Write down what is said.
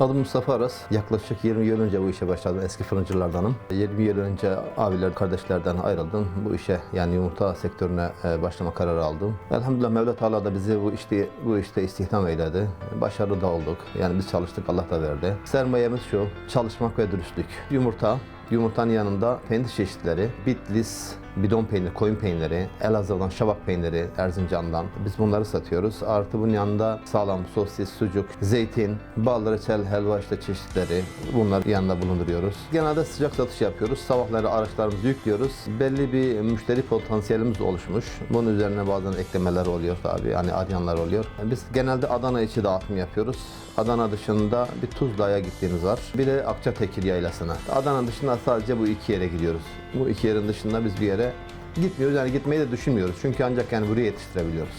Adım Mustafa Aras. Yaklaşık 20 yıl önce bu işe başladım. Eski fırıncılardanım. 20 yıl önce abiler, kardeşlerden ayrıldım. Bu işe yani yumurta sektörüne e, başlama kararı aldım. Elhamdülillah Mevla Teala da bizi bu işte bu işte istihdam eyledi. Başarılı da olduk. Yani biz çalıştık Allah da verdi. Sermayemiz şu. Çalışmak ve dürüstlük. Yumurta, Yumurtanın yanında peynir çeşitleri, Bitlis, bidon peyniri, koyun peyniri, Elazığ'dan şabak peyniri, Erzincan'dan. Biz bunları satıyoruz. Artı bunun yanında sağlam sosis, sucuk, zeytin, bal, reçel, helva işte çeşitleri bunları yanında bulunduruyoruz. Genelde sıcak satış yapıyoruz. Sabahları araçlarımızı yüklüyoruz. Belli bir müşteri potansiyelimiz oluşmuş. Bunun üzerine bazen eklemeler oluyor tabii. Hani arayanlar oluyor. Biz genelde Adana içi dağıtım yapıyoruz. Adana dışında bir Tuzla'ya gittiğimiz var. Bir de Akçatekir Yaylası'na. Adana dışında sadece bu iki yere gidiyoruz. Bu iki yerin dışında biz bir yere gitmiyoruz. Yani gitmeyi de düşünmüyoruz. Çünkü ancak yani buraya yetiştirebiliyoruz.